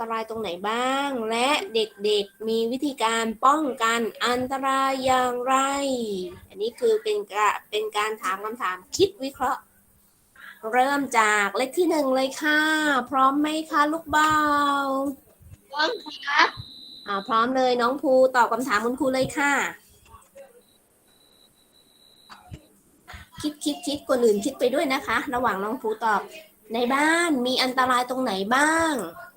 ตรายตรงไหนบ้าง และเด็กๆมีวิธีการป้องกันอันตรายอย่างไร อันนี้คือเป็นกะเป็นการถามคำถามคิดวิเคราะห์ เริ่มจากเลขที่หนึ่งเลยค่ะ พร้อมไหมคะลูกเบาพร้อมครับอ่าพร้อมเลยน้องภูตอบคำถามคุณครูเลยค่ะ คิดคิดคิดคนอื่นคิดไปด้วยนะคะ ระหว่างน้องภูตอบ ในบ้านมีอันตรายตรงไหนบ้าง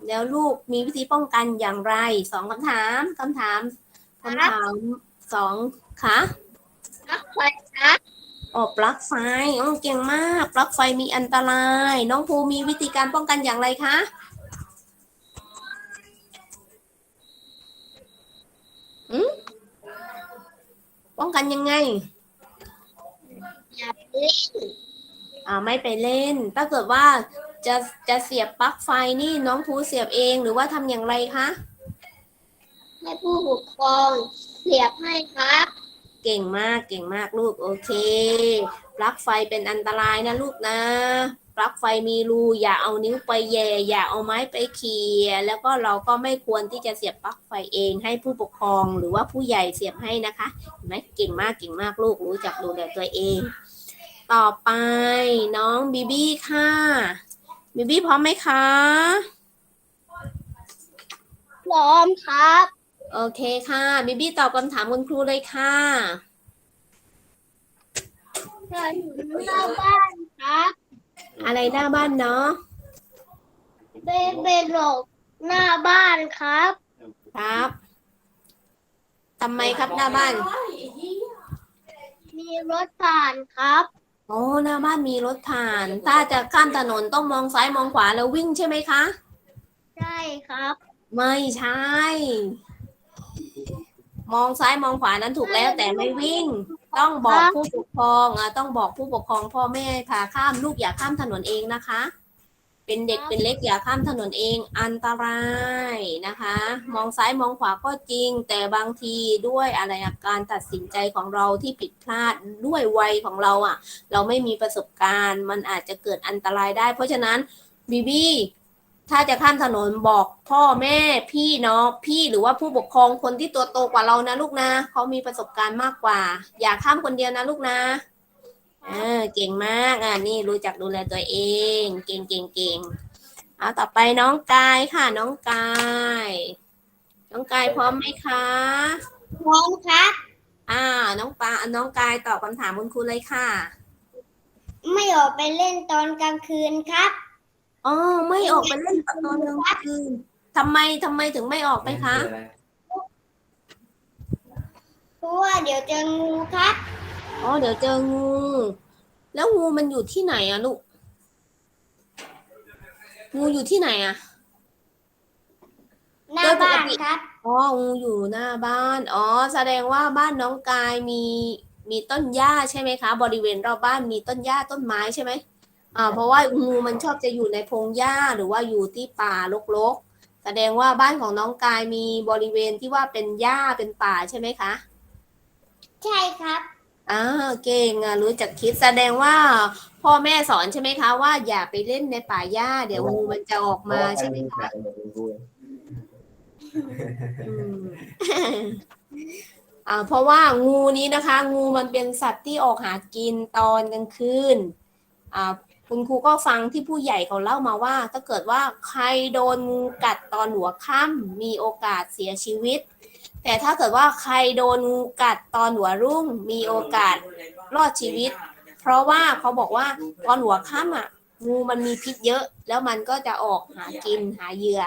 แล้วลูกมีวิธีป้องกันอย่างไรสองคำถามคำถามคำถามสองค่ะครับไฟครับอ๋อปลั๊กไฟอ๋อเก่งมาก ปลั๊กไฟมีอันตราย น้องภูมีวิธีการป้องกันอย่างไรคะอืมป้องกันยังไงอย่าเล่นอ่า ไม่ไปเล่น ถ้าเกิดว่าจะจะเสียบปลั๊กไฟนี่น้องภูเสียบเองหรือว่าทำอย่างไรคะ ให้ผู้ปกครองเสียบให้ครับ เก่งมากเก่งมากลูกโอเค ปลั๊กไฟเป็นอันตรายนะลูกนะ ปลั๊กไฟมีรูอย่าเอานิ้วไปแย่อย่าเอาไม้ไปเขี่ยแล้วก็เราก็ไม่ควรที่จะเสียบปลั๊กไฟเองให้ผู้ปกครองหรือว่าผู้ใหญ่เสียบให้นะคะเห็นไหมเก่งมากเก่งมากลูกรู้จักดูแลตัวเอง ต่อไปน้องบีบี้ค่ะบีบี้พร้อมไหมคะ พร้อมครับ โอเคค่ะบีบี้ตอบคำถามคุณครูเลยค่ะเดินถึงหน้าบ้านครับ อะไรหน้าบ้านเนาะเบเบโลกหน้าบ้านครับ ครับทำไมครับหน้าบ้าน มีรถผ่านครับ โอ้หน้าบ้านมีรถผ่าน ถ้าจะข้ามถนนต้องมองซ้ายมองขวาแล้ววิ่งใช่ไหมคะ ใช่ครับ ไม่ใช่ มองซ้ายมองขวานั้นถูกแล้วแต่ไม่วิ่ง ต้องบอกผู้ปกครองอะต้องบอกผู้ปกครองพ่อแม่พาข้ามลูกอย่าข้ามถนนเองนะคะ เป็นเด็กเป็นเล็กอย่าข้ามถนนเองอันตรายนะคะ มองซ้ายมองขวาก็จริง แต่บางทีด้วยอะไรอะการตัดสินใจของเราที่ผิดพลาดด้วยวัยของเราอะ เราไม่มีประสบการณ์มันอาจจะเกิดอันตรายได้ เพราะฉะนั้นบีบี้ถ้าจะข้ามถนนบอกพ่อแม่พี่น้องพี่หรือว่าผู้ปกครองคนที่ตัวโตกว่าเรานะลูกนะเขามีประสบการณ์มากกว่า อย่าข้ามคนเดียวนะลูกนะ เออเก่งมากอะนี่รู้จักดูแลตัวเอง เก่งเก่งเก่งเอาต่อไปน้องกายค่ะ น้องกาย น้องกายพร้อมไหมคะพร้อมครับอ่าน้องปาน้องกายตอบคำถามคุณครูเลยค่ะ ไม่ออกไปเล่นตอนกลางคืนครับอ๋อไม่ออกไปเล่นตอนกลางคืนทำไมทำไมถึงไม่ออกไปคะเพราะว่าเดี๋ยวเจองูครับ อ๋อเดี๋ยวเจองู แล้วงูมันอยู่ที่ไหนอะลูก งูอยู่ที่ไหนอะหน้าบ้านครับ อ๋องูอยู่หน้าบ้าน อ๋อ แสดงว่าบ้านน้องกายมีมีต้นหญ้าใช่ไหมคะ บริเวณรอบบ้านมีต้นหญ้าต้นไม้ใช่ไหมอ่า เพราะว่างูมันชอบจะอยู่ในพงหญ้าหรือว่าอยู่ที่ป่ารกๆ แสดงว่าบ้านของน้องกายมีบริเวณที่ว่าเป็นหญ้าเป็นป่าใช่ไหมคะ ใช่ครับ อ่าเก่งอะรู้จักคิดแสดงว่า พ่อแม่สอนใช่ไหมคะ ว่าอย่าไปเล่นในป่าหญ้า เดี๋ยวงูมันจะออกมาใช่ไหมคะอืม อ่า เพราะว่างูนี้นะคะ งูมันเป็นสัตว์ที่ออกหากินตอนกลางคืนอ่าคุณครูก็ฟังที่ผู้ใหญ่เขาเล่ามาว่า ถ้าเกิดว่าใครโดนงูกัดตอนหัวค่ำมีโอกาสเสียชีวิต แต่ถ้าเกิดว่าใครโดนงูกัดตอนหัวรุ่งมีโอกาสรอดชีวิต เพราะว่าเขาบอกว่าตอนหัวค่ำอะงูมันมีพิษเยอะ แล้วมันก็จะออกหากินหาเหยื่อ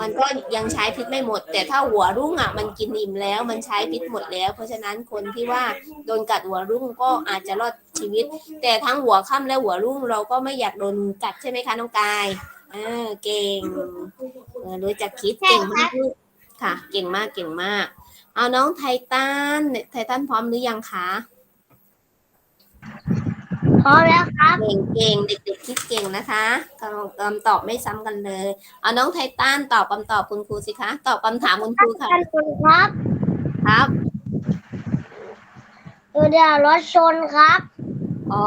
มันก็ยังใช้พิษไม่หมด แต่ถ้าหัวรุ่งอะมันกินอิ่มแล้วมันใช้พิษหมดแล้ว เพราะฉะนั้นคนที่ว่าโดนกัดหัวรุ่งก็อาจจะรอดชีวิต แต่ทั้งหัวค่ำและหัวรุ่งเราก็ไม่อยากโดนกัดใช่ไหมคะน้องกายเออเก่งรู้จักคิดเก่งมากค่ะ เก่งมากเก่งมาก เอาน้องไททันไททันพร้อมหรือยังคะพร้อมแล้วครับเก่งเก่งเด็กๆคิดเก่งนะคะคำคำตอบไม่ซ้ำกันเลยเอาน้องไททันตอบคำตอบคุณครูสิคะ ตอบคำถามคุณครูค่ะท่านคุณครับครับเออเดี๋ยวรถชนครับออ๋อ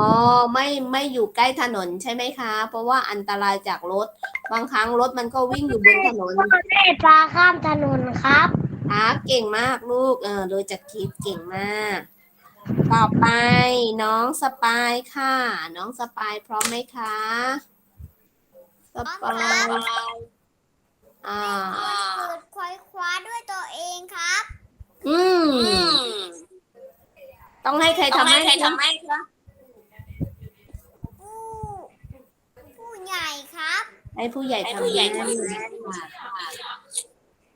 ไม่ไม่อยู่ใกล้ถนนใช่ไหมคะ เพราะว่าอันตรายจากรถ บางครั้งรถมันก็วิ่งอยู่บนถนนแม่ปลาข้ามถนนครับ ครับเก่งมากลูก เออโดยจากคลิปเก่งมาก ต่อไปน้องสปายค่ะ น้องสปายพร้อมไหมคะสปายอ่าเปิดควายคว้าด้วยตัวเองครับ อืม ต้องให้ใครทำให้คะผู้ผู้ใหญ่ครับ ให้ผู้ใหญ่ทำให้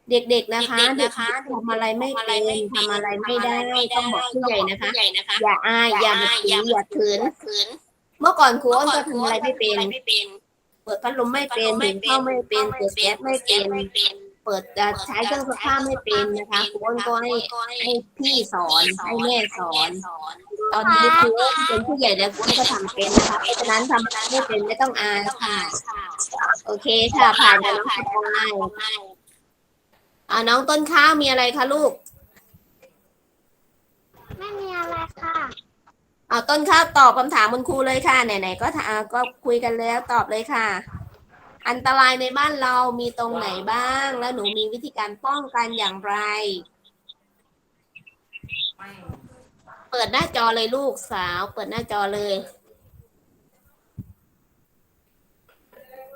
เด็กๆนะคะเด็กๆทำอะไรไม่เป็นทำอะไรไม่ได้ต้องบอกผู้ใหญ่นะคะ อย่าอายอย่าแบบถืออย่าขืนเมื่อก่อนครูอ้นก็ทำอะไรไม่เป็นเปิดพัดลมไม่เป็นถึงเข้าไม่เป็นเปิดแก๊สไม่เป็นเปิดจะใช้เครื่องซักผ้าไม่เป็นนะคะครูอ้นก็ให้ให้พี่สอนให้แม่สอน ตอนนี้ครูอ้นเป็นผู้ใหญ่แล้วครูอ้นก็ทำเป็นนะคะเพราะฉะนั้นทำอะไรไม่เป็นไม่ต้องอายค่ะ โอเคค่ะผ่านกันน้องสปาย อ่าน้องต้นข้าวมีอะไรคะลูก ไม่มีอะไรค่ะเอาต้นข้าวตอบคำถามคุณครูเลยค่ะไหนๆก็ถามก็คุยกันแล้วตอบเลยค่ะ อันตรายในบ้านเรามีตรงไหนบ้าง แล้วหนูมีวิธีการป้องกันอย่างไร เปิดหน้าจอเลยลูกสาว เปิดหน้าจอเลย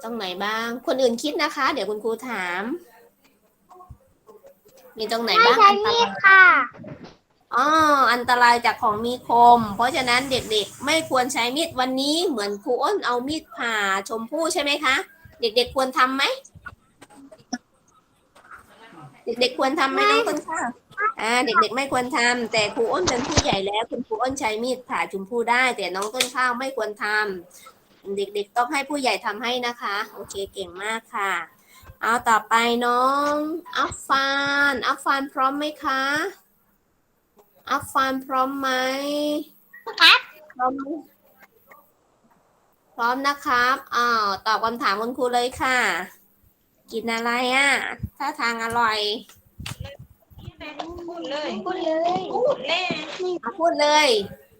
ตรงไหนบ้าง คนอื่นคิดนะคะ เดี๋ยวคุณครูถาม มีตรงไหนไม่บ้างใช่อันตมีราย ดค่ะ อ๋ออันตรายจากของมีคม เพราะฉะนั้นเด็กๆ ไม่ควรใช้มีดวันนี้เหมือนครูอ้นเอามีดผ่าชมพู่ใช่ไหมคะ เด็กๆควรทำไหม เด็กๆควรทำไหมน้องต้นข้าวอ่าเด็กๆไม่ควรทำแต่ครูอ้นเป็นผู้ใหญ่แล้ว คุณครูอ้นใช้มีดผ่าชมพู่ได้ แต่น้องต้นข้าวไม่ควรทำเด็กๆต้องให้ผู้ใหญ่ทำให้นะคะ โอเคเก่งมากค่ะ เอาต่อไปน้องอัฟฟานอัฟฟานพร้อมไหมคะอัฟฟานพร้อมไหมครับพร้อมไหมพร้อมนะครับอ้าวตอบคำถามคุณครูเลยค่ะ กินอะไรอะถ้าทางอร่อยพูดเลยพูดเลยพูดแน่อะพูดเลย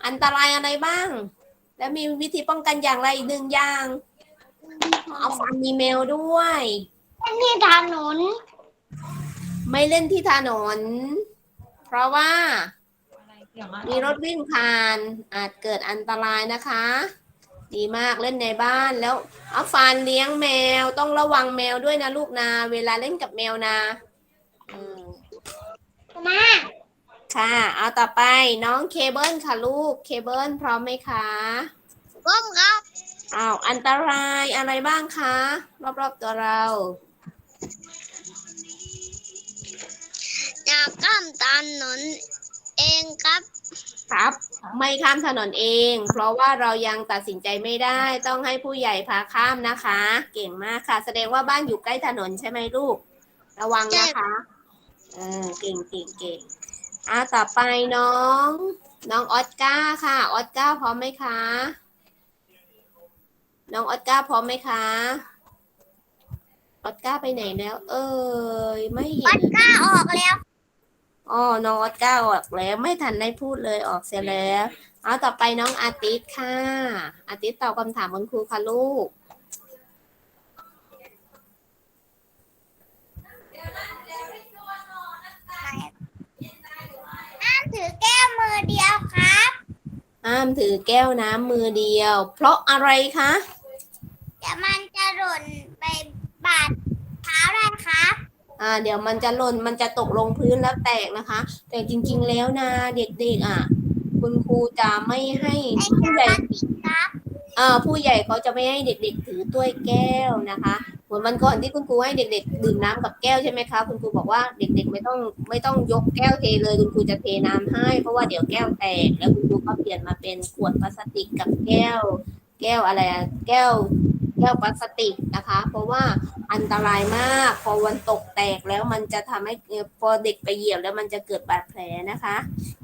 อันตรายอะไรบ้าง แล้วมีวิธีป้องกันอย่างไรอีกหนึ่งอย่าง เอาฟันมีเมลด้วย ที่ถนนไม่เล่นที่ถนน เพราะว่าอะไรเกี่ยวมามีรถวิ่งผ่านอาจเกิดอันตรายนะคะ ดีมากเล่นในบ้านแล้วเอาฟานเลี้ยงแมวต้องระวังแมวด้วยนะลูกนะเวลาเล่นกับแมวนะอืมมาค่ะ เอาต่อไปน้องเคเบิลค่ะลูกเคเบิลพร้อมไหมคะก้มครับอ้าวอันตรายอะไรบ้างคะ รอบๆตัวเรา อยากข้ามถนนเองครับ ครับ ไม่ข้ามถนนเอง เพราะว่าเรายังตัดสินใจไม่ได้ ต้องให้ผู้ใหญ่พาข้ามนะคะ เก่งมากค่ะ แสดงว่าบ้านอยู่ใกล้ถนนใช่ไหมลูก ระวังนะคะเออเก่งเก่งเก่งอะต่อไปน้อง น้องออสการ์ค่ะ ออสการ์พร้อมไหมคะ น้องออสการ์พร้อมไหมคะ ออสการ์ไปไหนแล้ว เอ้ยไม่เห็วันนก้าออกแล้ว อ๋อน้องออสการ์ออกแล้ว ไม่ทันได้พูดเลยออกเสียแล้วเอาต่อไปน้องอาติสค่ะ อาติสตอบคำถามคุณครูค่ะลูก ห้ามถือแก้วมือเดียวครับ ห้ามถือแก้วน้ำมือเดียว เพราะอะไรคะเดี๋ยวมันจะหล่นไป บาดเท้าได้ครับอ่าเดี๋ยวมันจะหล่นมันจะตกลงพื้นแล้วแตกนะคะ แต่จริง ๆ แล้วนะเด็กๆอะ คุณครูจะไม่ให้ผู้ใหญ่ครับเอ่อผู้ใหญ่เขาจะไม่ให้เด็ก ๆ ถือถ้วยแก้วนะคะเหมือนวันก่อนที่คุณครูให้เด็ก ๆ ดื่มน้ำกับแก้วใช่ไหมคะคุณครูบอกว่าเด็ก ๆ ไม่ต้องไม่ต้องยกแก้วเทเลยคุณครูจะเทน้ำให้เพราะว่าเดี๋ยวแก้วแตกแล้วคุณครูก็เปลี่ยนมาเป็นขวดพลาสติกกับแก้ว แก้วอะไรแก้ว แก้วพลาสติกนะคะ เพราะว่าอันตรายมาก พอวันตกแตกแล้วมันจะทำให้เอ่อพอเด็กไปเหยียบแล้วมันจะเกิดบาดแผลนะคะ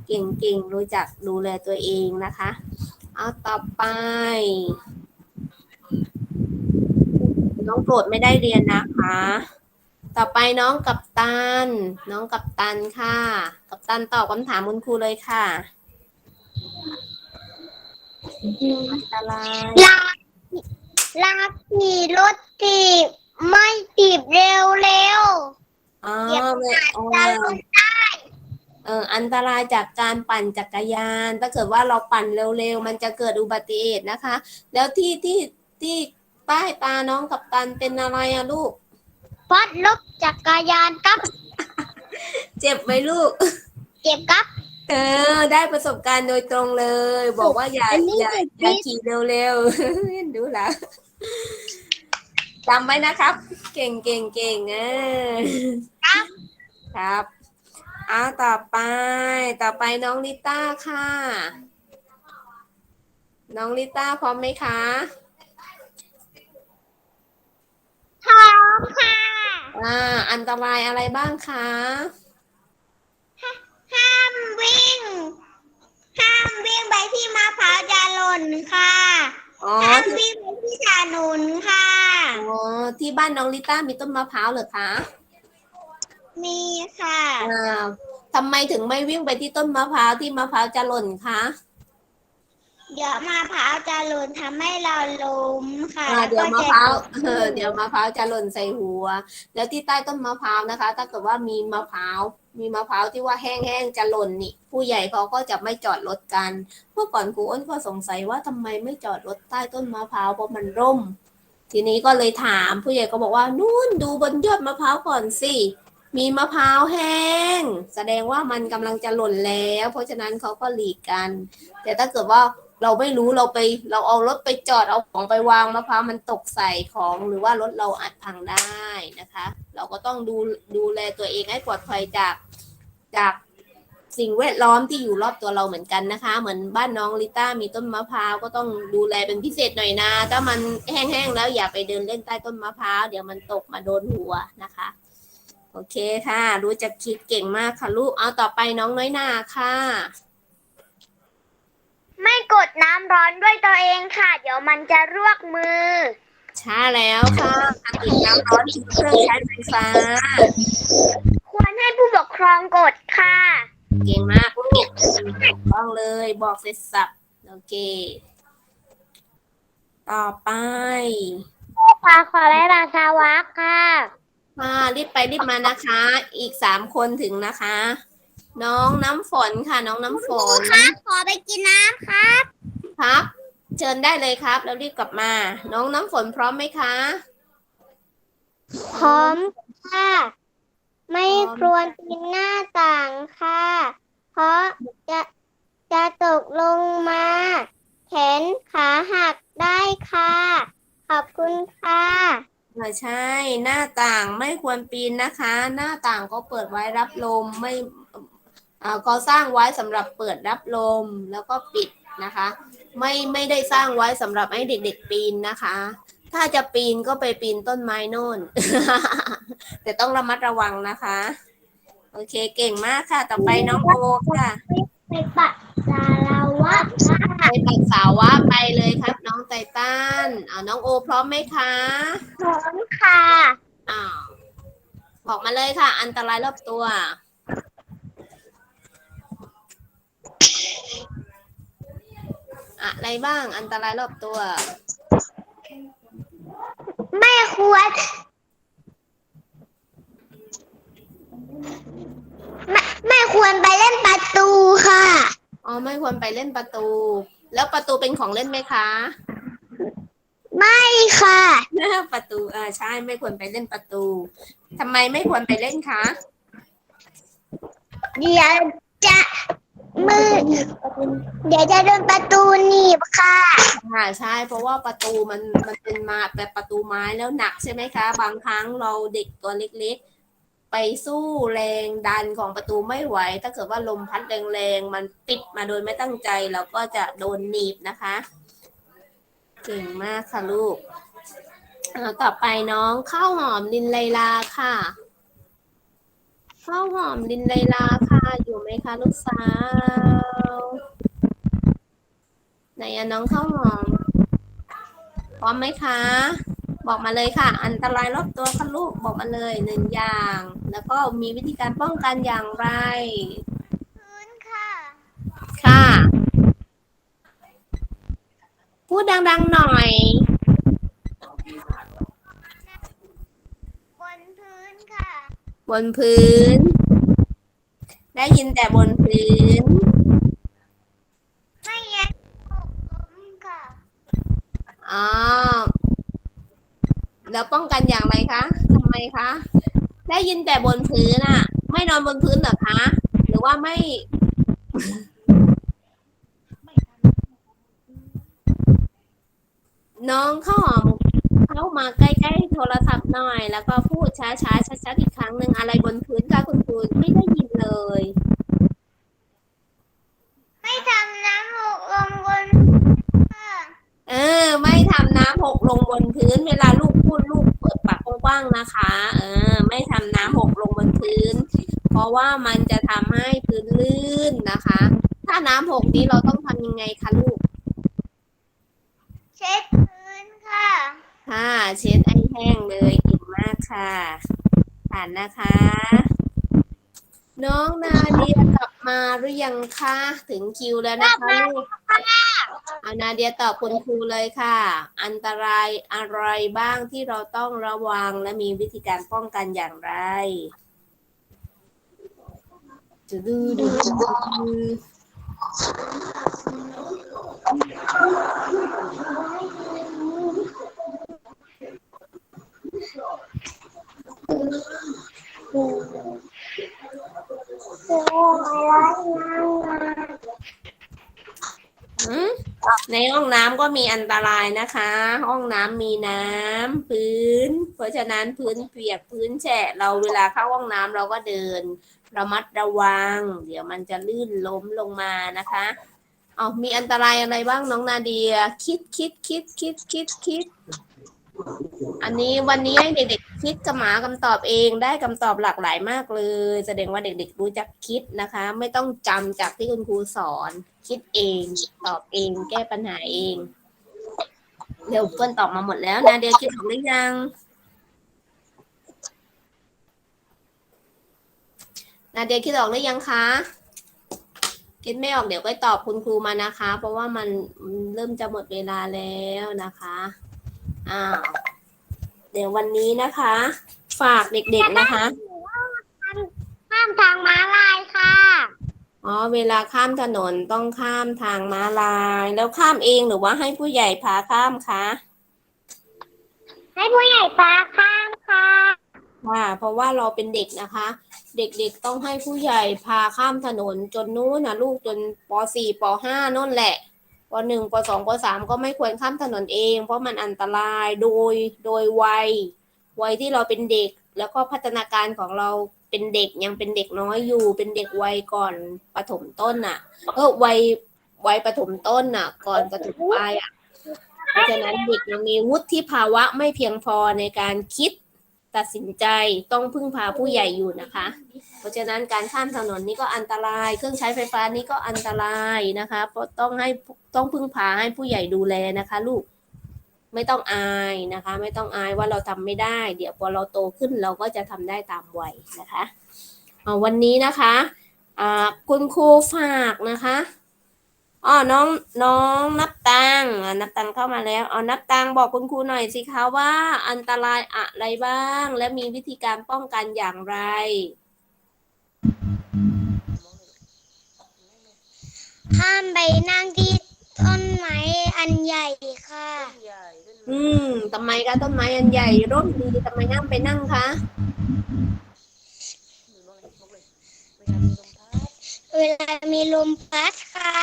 เก่งๆรู้จักดูแลตัวเองนะคะเอาต่อไป น้องโปรดไม่ได้เรียนนะคะ ต่อไปน้องกับตัน น้องกับตันค่ะ กับตันตอบคำถามคุณครูเลยค่ะอันตราย ลาลาขี่รถถีบไม่ถีบเร็วเร็วอ๋อเหยียบไม่อ๋อจะลงได้เอออันตรายจากการปั่นจักรยาน ถ้าเกิดว่าเราปั่นเร็วๆ มันจะเกิดอุบัติเหตุนะคะ แล้วที่ที่ที่ใต้ตาน้องกับตันเป็นอะไรอะลูก พัดลบจักรยานครับเจ็บไหมลูก เจ็บครับ เออ ได้ประสบการณ์โดยตรงเลย บอกว่าอย่าอันนี้อย่าเจ็บอย่าขี่เร็วๆ ดูแลวจำไว้นะครับ เก่งเก่งเก่งเออครับอ้าวต่อไป ต่อไปน้องลิต้าค่ะ น้องลิต้าพร้อมไหมคะพร้อมค่ะ อ่า อันตรายอะไรบ้างคะห้าม วิ่ง ห้ามวิ่งไปที่มะพร้าวจะหล่นค่ะอ๋อห้ามที่วิ่งไปที่ถนนค่ะอ๋อที่บ้านน้องลิต้ามีต้นมะพร้าวเหรอคะมีค่ะอ่าทำไมถึงไม่วิ่งไปที่ต้นมะพร้าวที่มะพร้าวจะหล่นคะเดี๋ยวมะพร้าวจะหล่นทำให้เราล้มค่ะอ่าเดี๋ยวก็มะจะพร้าวเออเดี๋ยวมะพร้าวจะหล่นใส่หัว แล้วที่ใต้ต้นมะพร้าวนะคะ ถ้าเกิดว่ามีมะพร้าว มีมะพร้าวที่ว่าแห้งๆจะหล่นนี่ ผู้ใหญ่เขาก็จะไม่จอดรถกัน เมื่อก่อนครูอ้นก็สงสัยว่าทำไมไม่จอดรถใต้ต้นมะพร้าวเพราะมันร่ม ทีนี้ก็เลยถามผู้ใหญ่ก็บอกว่านู่นดูบนยอดมะพร้าวก่อนสิมีมะพร้าวแห้ง แสดงว่ามันกำลังจะหล่นแล้ว เพราะฉะนั้นเขาก็หลีกกัน แต่ถ้าเกิดว่า เราไม่รู้เราไปเราเอารถไปจอดเอาของไปวางมะพร้าวมันตกใส่ของหรือว่ารถเราอาจพังได้นะคะ เราก็ต้องดูดูแลตัวเองให้ปลอดภัยจากจากสิ่งแวดล้อมที่อยู่รอบตัวเราเหมือนกันนะคะ เหมือนบ้านน้องลิต้ามีต้นมะพร้าวก็ต้องดูแลเป็นพิเศษหน่อยนะถ้ามันแห้งๆแล้วอย่าไปเดินเล่นใต้ต้นมะพร้าวเดี๋ยวมันตกมาโดนหัวนะคะ โอเคค่ะ รู้จักคิดเก่งมากค่ะลูกเอาต่อไปน้องน้อยนาค่ะ ไม่กดน้ำร้อนด้วยตัวเองค่ะ เดี๋ยวมันจะรวกมือช้าแล้วค่ะการติดน้ำร้อนคือเครื่องใช้ไฟฟ้า ควรให้ผู้ปกครองกดค่ะ เก่งมากลูกถูกต้องเลยบอกเสร็จสับโอเค ต่อไปค่ะขอได้ราชาวักค่ะค่ะรีบไปรีบมานะคะ อีกสามคนถึงนะคะ น้องน้ำฝนค่ะ น้องน้ำฝนขอไปกินน้ำครับ ครับ เชิญได้เลยครับ แล้วรีบกลับมา น้องน้ำฝนพร้อมไหมคะ พร้อมค่ะ ไม่พร้อมควรปีนหน้าต่างค่ะ เพราะจะจะตกลงมา แขนขาหักได้ค่ะ ขอบคุณค่ะเออใช่ หน้าต่างไม่ควรปีนนะคะ หน้าต่างก็เปิดไว้รับลมไม่เอ่อ ก็สร้างไว้สำหรับเปิดรับลมแล้วก็ปิดนะคะ ไม่ไม่ได้สร้างไว้สำหรับให้เด็ก ๆ ปีนนะคะ ถ้าจะปีนก็ไปปีนต้นไม้โน่น แต่ต้องระมัดระวังนะคะ โอเคเก่งมากค่ะ ต่อไปน้องโอค่ะไปปัดสารวัตรค่ะไปปักสาวะไปเลยครับ น้องไตตันเอาน้องโอพร้อมไหมคะพร้อมค่ะอ้าวบอกมาเลยค่ะ อันตรายรอบตัว อะไรบ้างอันตรายรอบตัว ไม่ควรไม่ไม่ควรไปเล่นประตูค่ะ อ๋อไม่ควรไปเล่นประตู แล้วประตูเป็นของเล่นไหมคะ ไม่ค่ะ ประตูเออใช่ไม่ควรไปเล่นประตูทำไมไม่ควรไปเล่นคะ เดี๋ยวจะ มือเดี๋ยวจะโดนประตูหนีบค่ะ ค่ะใช่เพราะว่าประตูมันมันเป็นมาแบบประตูไม้แล้วหนักใช่ไหมคะ บางครั้งเราเด็กตัวเล็กๆ ไปสู้แรงดันของประตูไม่ไหว ถ้าเกิดว่าลมพัดแรงๆ มันปิดมาโดยไม่ตั้งใจเราก็จะโดนหนีบนะคะ เก่งมากค่ะลูกต่อไปน้องข้าวหอมลินไลลาค่ะ ข้าวหอมลินไลลาค่ะอยู่ไหมคะลูกสาว ไหนอะน้องข้าวหอม พร้อมไหมคะ บอกมาเลยค่ะ อันตรายรอบตัวค่ะลูกบอกมาเลยหนึ่งอย่าง แล้วก็มีวิธีการป้องกันอย่างไร พื้นค่ะ ค่ะ พูดดังๆหน่อย บนพื้น ได้ยินแต่บนพื้น ไม่ยันหกล้มค่ะอ๋อ แล้วป้องกันอย่างไรคะทำไมคะ ได้ยินแต่บนพื้นอะไม่นอนบนพื้นเหรอคะ หรือว่าไม่ น้องข้าวหอม เข้ามาใกล้ๆโทรศัพท์หน่อย แล้วก็พูดช้าๆชัดๆอีกครั้งหนึ่งอะไรบนพื้นคะคุณครูไม่ได้ยินเลย ไม่ทำน้ำหกลงบนค่ะเออ ไม่ทำน้ำหกลงบนพื้น เวลาลูกพูดลูกเปิดปากกว้างๆนะคะ เออ ไม่ทำน้ำหกลงบนพื้น เพราะว่ามันจะทำให้พื้นลื่นนะคะ ถ้าน้ำหกนี้เราต้องทำยังไงคะลูก เช็ดพื้นค่ะ ค่ะ เช็ดไอแห้งเลยเก่งมากค่ะ ผ่านนะคะ น้องนาเดียกลับมาหรือยังคะถึงคิวแล้วนะคะลูกอานาเดียตอบคุณครูเลยค่ะ อันตรายอะไรบ้างที่เราต้องระวังและมีวิธีการป้องกันอย่างไรดูดูดูดู ในห้องน้ำก็มีอันตรายนะคะ ห้องน้ำมีน้ำพื้น เพราะฉะนั้นพื้นเปียกพื้นแฉะเราเวลาเข้าห้องน้ำเราก็เดินระมัดระวัง เดี๋ยวมันจะลื่นล้มลงมานะคะเอามีอันตรายอะไรบ้างน้องนาเดีย คิดคิดคิดคิดคิดคิด อันนี้วันนี้ให้เด็กๆคิดกับหมาคำตอบเองได้คำตอบหลากหลายมากเลย แสดงว่าเด็กๆรู้จักคิดนะคะ ไม่ต้องจำจากที่คุณครูสอน คิดเองตอบเอง แก้ปัญหาเองเดี๋ยวเพื่อนตอบมาหมดแล้วนาเดียคิดออกหรือยังนาเดียคิดออกหรือยังคะ คิดไม่ออกเดี๋ยวก็ตอบคุณครูมานะคะ เพราะว่ามันเริ่มจะหมดเวลาแล้วนะคะ อ้าวเดี๋ยววันนี้นะคะ ฝากเด็กๆนะคะห้ามทางม้าลายค่ะ อ๋อเวลาข้ามถนนต้องข้ามทางม้าลาย แล้วข้ามเองหรือว่าให้ผู้ใหญ่พาข้ามคะให้ผู้ใหญ่ปาข้ามค่ะค่ะเพราะว่าเราเป็นเด็กนะคะ เด็กๆต้องให้ผู้ใหญ่พาข้ามถนนจนนู้นนะลูกจนป .4 ป .5 นั่นแหละ ป .1 ป .2 ป .3 ก็ไม่ควรข้ามถนนเอง เพราะมันอันตรายโดยโดยวัยวัยที่เราเป็นเด็ก แล้วก็พัฒนาการของเราเป็นเด็กยังเป็นเด็กน้อยอยู่เป็นเด็กวัยก่อนปฐมต้นน่ะเออวัยวัยปฐมต้นน่ะ ก่อนปฐมปลายอะเพราะฉะนั้นเด็กยังมีวุฒิภาวะไม่เพียงพอในการคิด ตัดสินใจต้องพึ่งพาผู้ใหญ่อยู่นะคะ เพราะฉะนั้นการข้ามถนนนี่ก็อันตราย เครื่องใช้ไฟฟ้านี่ก็อันตรายนะคะเพราะต้องให้ต้องพึ่งพาให้ผู้ใหญ่ดูแลนะคะ ลูกไม่ต้องอายนะคะ ไม่ต้องอายว่าเราทำไม่ได้ เดี๋ยวพอเราโตขึ้นเราก็จะทำได้ตามวัยนะคะวันนี้นะคะคุณครูฝากนะคะ น้องน้องนับตังอ่านับตังเข้ามาแล้ว เอานับตังบอกคุณครูหน่อยสิคะว่า อันตรายอะไรบ้าง และมีวิธีการป้องกันอย่างไร ห้ามไปนั่งที่ต้นไม้อันใหญ่ค่ะ อืมทำไมคะต้นไม้อันใหญ่ร่มดีทำไมห้ามไปนั่งคะเวลามีลมพัดค่ะ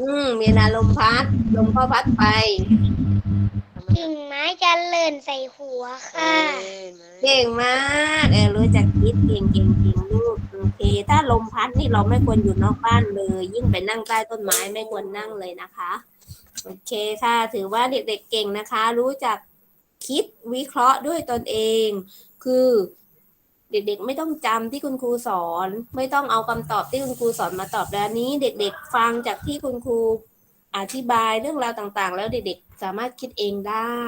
อืมเวลาลมพัด ลมก็พัดไปกิ่งไม้จะเลื่อนใส่หัวค่ะ เก่งมากเออรู้จักคิดเก่งเก่งเก่งลูกโอเค ถ้าลมพัดนี่เราไม่ควรอยู่นอกบ้านเลย ยิ่งไปนั่งใต้ต้นไม้ไม่ควรนั่งเลยนะคะ โอเคค่ะ ถือว่าเด็กๆเก่งนะคะ รู้จักคิดวิเคราะห์ด้วยตนเอง คือ เด็กๆ ไม่ต้องจำที่คุณครูสอน ไม่ต้องเอาคำตอบที่คุณครูสอนมาตอบแล้วนี้ เด็กๆ ฟังจากที่คุณครูอธิบายเรื่องราวต่างๆ แล้วเด็กๆ สามารถคิดเองได้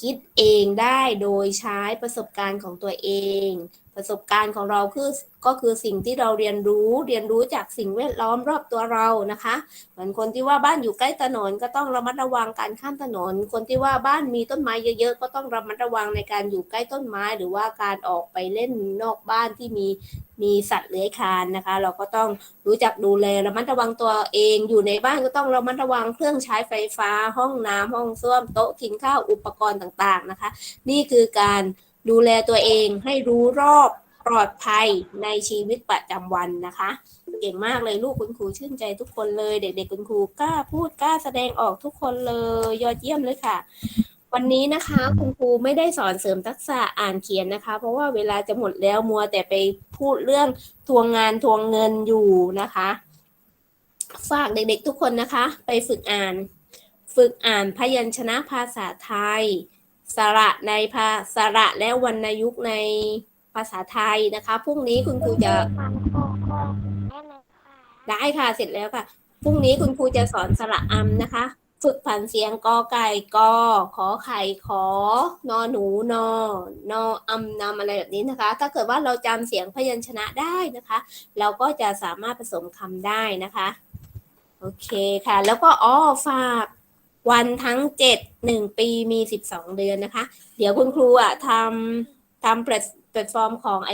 คิดเองได้โดยใช้ประสบการณ์ของตัวเอง ประสบการณ์ของเราคือก็คือสิ่งที่เราเรียนรู้เรียนรู้จากสิ่งแวดล้อมรอบตัวเรานะคะ เหมือนคนที่ว่าบ้านอยู่ใกล้ถนนก็ต้องระมัดระวังการข้ามถนน คนที่ว่าบ้านมีต้นไม้เยอะ ๆ ก็ต้องระมัดระวังในการอยู่ใกล้ต้นไม้ หรือว่าการออกไปเล่นนอกบ้านที่มีมีสัตว์เลื้อยคลานนะคะ เราก็ต้องรู้จักดูแลระมัดระวังตัวเอง อยู่ในบ้านก็ต้องระมัดระวังเครื่องใช้ไฟฟ้า ห้องน้ำห้องส้วมโต๊ะกินข้าวอุปกรณ์ต่างๆนะคะ นี่คือการ ดูแลตัวเองให้รู้รอบปลอดภัยในชีวิตประจำวันนะคะ เก่งมากเลยลูกคุณครูชื่นใจทุกคนเลย เด็กๆคุณครูกล้าพูดกล้าแสดงออกทุกคนเลย ยอดเยี่ยมเลยค่ะ วันนี้นะคะคุณครูไม่ได้สอนเสริมทักษะอ่านเขียนนะคะ เพราะว่าเวลาจะหมดแล้วมัวแต่ไปพูดเรื่องทวงงานทวงเงินอยู่นะคะ ฝากเด็กๆทุกคนนะคะ ไปฝึกอ่าน ฝึกอ่านพยัญชนะภาษาไทย สระในภาสระและวรรณยุกต์ในภาษาไทยนะคะพรุ่งนี้คุณครูจะได้ค่ะเสร็จแล้วค่ะพรุ่งนี้คุณครูจะสอนสระอำนะคะ ฝึกผันเสียงกอไก่กอขอไข่ขอนอหนูนอนออำนำอะไรแบบนี้นะคะ ถ้าเกิดว่าเราจำเสียงพยัญชนะได้นะคะ เราก็จะสามารถผสมคำได้นะคะ โอเคค่ะ แล้วก็อ้อฝาก วันทั้งเจ็ดหนึ่งปีมีสิบสองเดือนนะคะ เดี๋ยวคุณครูอะทำทำแพลตฟอร์มของไอ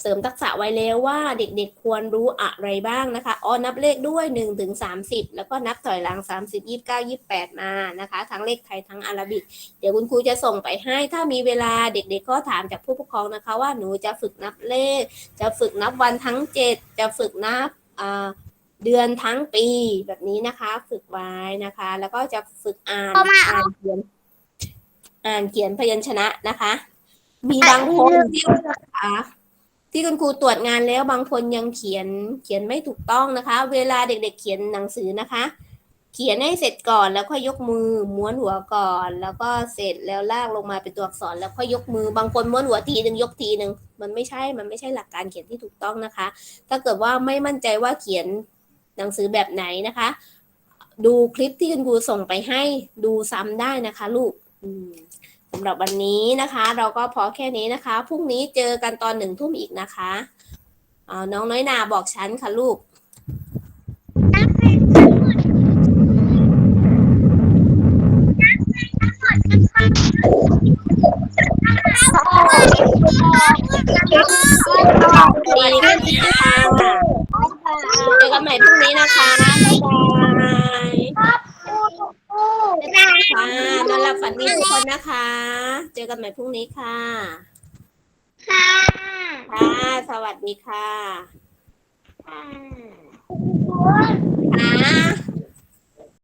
เสริมทักษะไว้แล้วว่าเด็กๆควรรู้อะไรบ้างนะคะอ๋อนับเลขด้วย1นถึงสาแล้วก็นับถอยหลัง 30 29 28 มานะคะ ทั้งเลขไทยทั้งอาราบิก เดี๋ยวคุณครูจะส่งไปให้ ถ้ามีเวลาเด็กๆก็ถามจากผู้ปกครองนะคะ ว่าหนูจะฝึกนับเลข จะฝึกนับวันทั้ง 7 จะฝึกนับอ่า เดือนทั้งปีแบบนี้นะคะ ฝึกไว้นะคะ แล้วก็จะฝึกอ่านเอามาอ่านเขียนอ่านเขียนพยัญชนะนะคะ มีบางคนที่นะคะที่คุณครูตรวจงานแล้วบางคนยังเขียนเขียนไม่ถูกต้องนะคะ เวลาเด็กๆเขียนหนังสือนะคะ เขียนให้เสร็จก่อนแล้วค่อยยกมือม้วนหัวก่อน แล้วก็เสร็จแล้วลากลงมาเป็นตัวอักษรแล้วค่อยยกมือบางคนม้วนหัวทีหนึ่งยกทีหนึ่งมันไม่ใช่มันไม่ใช่หลักการเขียนที่ถูกต้องนะคะ ถ้าเกิดว่าไม่มั่นใจว่าเขียน หนังสือแบบไหนนะคะ ดูคลิปที่คุณครูส่งไปให้ดูซ้ำได้นะคะลูกอืมสำหรับวันนี้นะคะ เราก็พอแค่นี้นะคะพรุ่งนี้เจอกันตอนหนึ่งทุ่มอีกนะคะเอาน้องน้อยนาบอกฉันค่ะลูกดีค่ะ เจอกันใหม่พรุ่งนี้นะคะบ๊ายบายค่ะนอนหลับฝันดีทุกคนนะคะ เจอกันใหม่พรุ่งนี้ค่ะ ค่ะ ค่ะ สวัสดีค่ะค่ะ